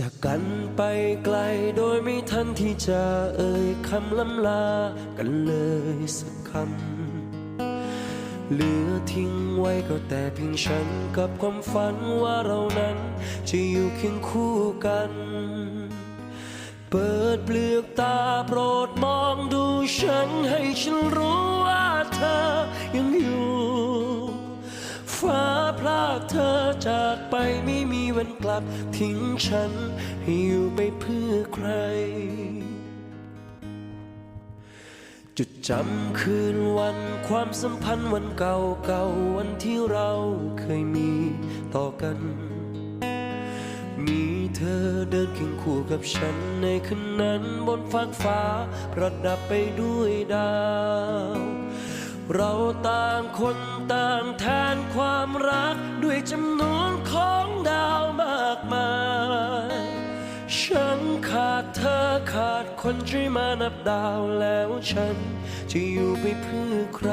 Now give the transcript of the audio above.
จากกันไปไกลโดยไม่ทันที่จะเอ่ยคำล้ำลากันเลยสักคำ เหลือทิ้งไว้ก็แต่เพียงฉันกับความฝันว่าเรานั้นจะอยู่เคียงคู่กัน เปิดเปลือกตาโปรดมองดูฉันให้ฉันรู้ เธอจากไปไม่มีวันกลับ ทิ้งฉันให้อยู่ไปเพื่อใคร จุดจำคืนวันความสัมพันธ์วันเก่าเก่าวันที่เราเคยมีต่อกัน มีเธอเดินเคียงคู่กับฉันในคืนนั้นบนฟากฟ้า ประดับไปด้วยดาว เราต่างคนต่างแทนความรักด้วยจำนวนของดาวมากมาย ฉันขาดเธอขาดคนช่วยมานับดาวแล้วฉันจะอยู่ไปเพื่อใคร